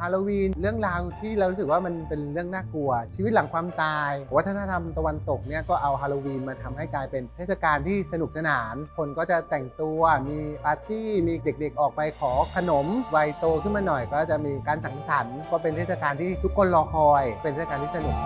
ฮาโลวีนเรื่องราวที่เรารู้สึกว่ามันเป็นเรื่องน่ากลัว ชีวิตหลังความตาย วัฒนธรรมตะวันตกเนี่ยก็เอาฮาโลวีนมาทำให้กลายเป็นเทศกาลที่สนุกสนาน คนก็จะแต่งตัวมีปาร์ตี้มีเด็กๆ ออกไปขอขนมวัยโตขึ้นมาหน่อย ก็จะมีการสังสรรค์ก็เป็นเทศกาลที่ทุกคนรอคอย เป็นเทศกาลที่สนุก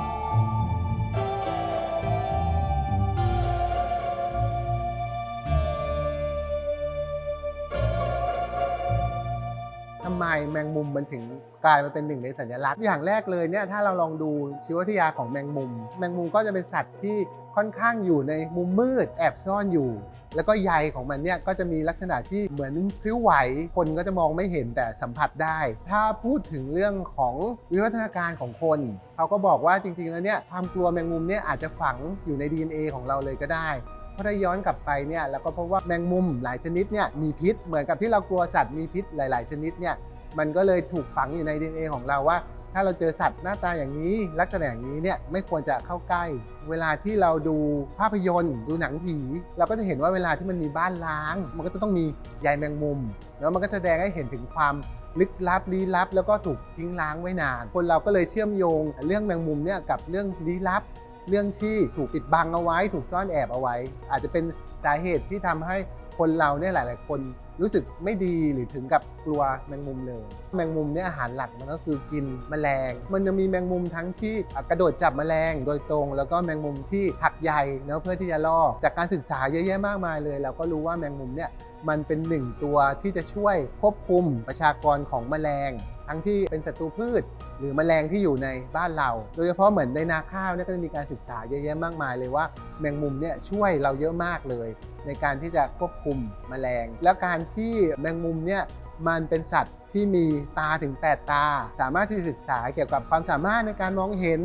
ทำไมแมงมุมมันถึงกลายมาเป็นหนึ่งในสัญลักษณ์ อย่างแรกเลยเนี่ยถ้าเราลองดูชีววิทยาของแมงมุม แมงมุมก็จะเป็นสัตว์ที่ค่อนข้างอยู่ในมุมมืดแอบซ่อนอยู่ แล้วก็ใยของมันเนี่ยก็จะมีลักษณะที่เหมือนพริ้วไหว คนก็จะมองไม่เห็นแต่สัมผัสได้ ถ้าพูดถึงเรื่องของวิวัฒนาการของคน เขาก็บอกว่าจริง ๆ แล้วเนี่ยความกลัวแมงมุมเนี่ยอาจจะฝังอยู่ใน DNA ของเราเลยก็ได้ เพราะถ้าย้อนกลับไปเนี่ยเราก็พบว่าแมงมุมหลายชนิดเนี่ยมีพิษ เหมือนกับที่เรากลัวสัตว์มีพิษหลาย ๆ ชนิดเนี่ยมันก็เลยถูกฝังอยู่ใน DNA ของเราว่า ถ้าเราเจอสัตว์หน้าตาอย่างนี้ ลักษณะอย่างนี้เนี่ยไม่ควรจะเข้าใกล้ เวลาที่เราดูภาพยนตร์ ดูหนังผี เราก็จะเห็นว่าเวลาที่มันมีบ้านล้าง มันก็จะต้องมีใยแมงมุม แล้วมันก็แสดงให้เห็นถึงความลึกลับลี้ลับ แล้วก็ถูกทิ้งล้างไว้นาน คนเราก็เลยเชื่อมโยง เรื่องแมงมุมเนี่ยกับเรื่องลี้ลับ เรื่องที่ถูกปิดบังเอาไว้ถูกซ่อนแอบเอาไว้ อาจจะเป็นสาเหตุที่ทำให้คนเราเนี่ยหลาย ๆ คนรู้สึกไม่ดีหรือถึงกับกลัวแมงมุมเลย แมงมุมเนี่ยอาหารหลักมันก็คือกินแมลง มันจะมีแมงมุมทั้งที่กระโดดจับแมลงโดยตรง แล้วก็แมงมุมที่หักใยเนาะเพื่อที่จะล่อจากการศึกษาเยอะแยะมากมายเลย เราก็รู้ว่าแมงมุมเนี่ยมันเป็นหนึ่งตัวที่จะช่วยควบคุมประชากรของแมลง ทั้งที่เป็นศัตรูพืช หรือแมลงที่อยู่ในบ้านเรา โดยเฉพาะเหมือนในนาข้าวเนี่ยก็จะมีการศึกษาเยอะแยะมากมายเลยว่าแมงมุมเนี่ยช่วยเราเยอะมากเลย ในการที่จะควบคุมแมลง แล้วการที่แมงมุมเนี่ยมันเป็นสัตว์ที่มีตาถึง 8 ตา สามารถที่ศึกษาเกี่ยวกับความสามารถในการมองเห็น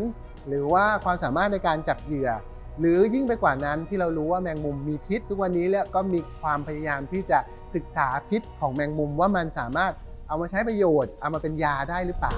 หรือว่าความสามารถในการจับเหยื่อ หรือยิ่งไปกว่านั้นที่เรารู้ว่าแมงมุมมีพิษ ทุกวันนี้แล้วก็มีความพยายามที่จะศึกษาพิษของแมงมุมว่ามันสามารถ เอามาใช้ประโยชน์ เอามาเป็นยาได้หรือเปล่า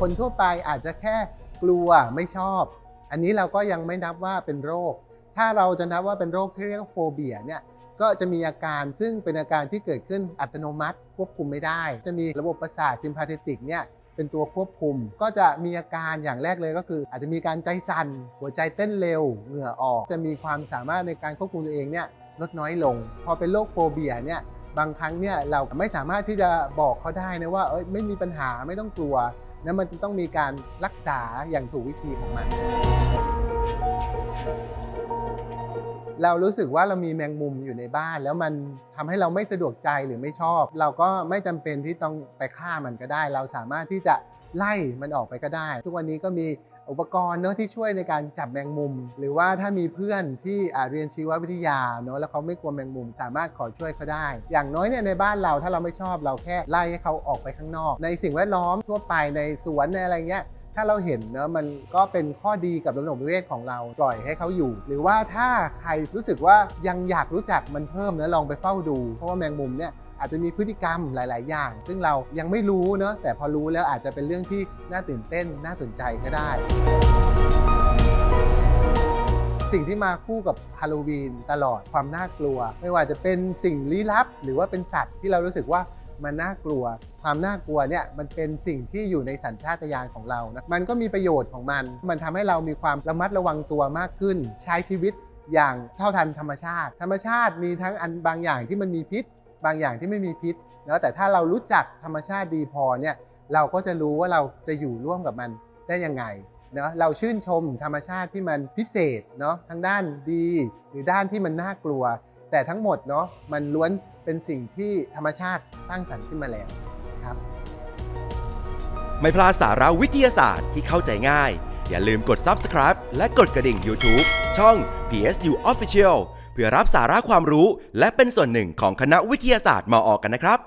คนทั่วไปอาจจะแค่กลัวไม่ชอบ อันนี้เราก็ยังไม่นับว่าเป็นโรค ถ้าเราจะนับว่าเป็นโรคที่เรียกว่าโฟเบียเนี่ยก็จะมีอาการซึ่งเป็นอาการที่เกิดขึ้นอัตโนมัติ ควบคุมไม่ได้ จะมีระบบประสาทซิมพาเทติกเนี่ยเป็นตัวควบคุม ก็จะมีอาการอย่างแรกเลยก็คือ อาจจะมีการใจสั่นหัวใจเต้นเร็ว เหงื่อออก จะมีความสามารถในการควบคุมตัวเองเนี่ย ลดน้อยลง พอเป็นโรคโฟเบียเนี่ยบางครั้งเนี่ยเราไม่สามารถที่จะบอกเขาได้นะว่าเอ้ยไม่มีปัญหาไม่ต้องกลัวนะมันจะต้องมีการรักษาอย่างถูกวิธีของมัน เรารู้สึกว่าเรามีแมงมุมอยู่ในบ้าน แล้วมันทำให้เราไม่สะดวกใจหรือไม่ชอบ เราก็ไม่จำเป็นที่ต้องไปฆ่ามันก็ได้ เราสามารถที่จะไล่มันออกไปก็ได้ ทุกวันนี้ก็มี อุปกรณ์เนอะที่ช่วยในการจับแมงมุม หรือว่าถ้ามีเพื่อนที่เรียนชีววิทยาเนอะแล้วเขาไม่กลัวแมงมุม สามารถขอช่วยเขาได้ อย่างน้อยเนี่ยในบ้านเราถ้าเราไม่ชอบเราแค่ไล่ให้เขาออกไปข้างนอก ในสิ่งแวดล้อมทั่วไปในสวนในอะไรเงี้ยถ้าเราเห็นเนะมันก็เป็นข้อดีกับระบบนิเวศของเราปล่อยให้เขาอยู่ หรือว่าถ้าใครรู้สึกว่ายังอยากรู้จักมันเพิ่มนะลองไปเฝ้าดู เพราะว่าแมงมุมเนี่ย อาจจะมีพฤติกรรมหลาย ๆ อย่าง ซึ่งเรายังไม่รู้เนอะแต่พอรู้แล้วอาจจะเป็นเรื่องที่น่าตื่นเต้นน่าสนใจก็ได้ สิ่งที่มาคู่กับฮาโลวีนตลอดความน่ากลัว ไม่ว่าจะเป็นสิ่งลี้ลับ หรือว่าเป็นสัตว์ที่เรารู้สึกว่ามันน่ากลัว ความน่ากลัวเนี่ยมันเป็นสิ่งที่อยู่ในสัญชาตญาณของเรานะมันก็มีประโยชน์ของมัน มันทำให้เรามีความระมัดระวังตัวมากขึ้น ใช้ชีวิตอย่างเท่าทันธรรมชาติ ธรรมชาติมีทั้งอันบางอย่างที่มันมีพิษ บางอย่างที่ไม่มีพิษแล้วแต่ถ้าเรารู้จักธรรมชาติดีพอเนี่ยเราก็จะรู้ว่าเราจะอยู่ร่วมกับมันได้ยังไงเนาะเราชื่นชมธรรมชาติที่มันพิเศษเนาะทั้งด้านดีหรือด้านที่มันน่ากลัว แต่ทั้งหมดเนาะมันล้วนเป็นสิ่งที่ธรรมชาติสร้างสรรค์ขึ้นมาแล้วครับ ไม่พลาดสาระวิทยาศาสตร์ที่เข้าใจง่าย อย่าลืมกด Subscribe และกดกระดิ่ง YouTube ช่อง PSU Official เพื่อรับสาระความรู้และเป็นส่วนหนึ่งของคณะวิทยาศาสตร์มออกกันนะครับ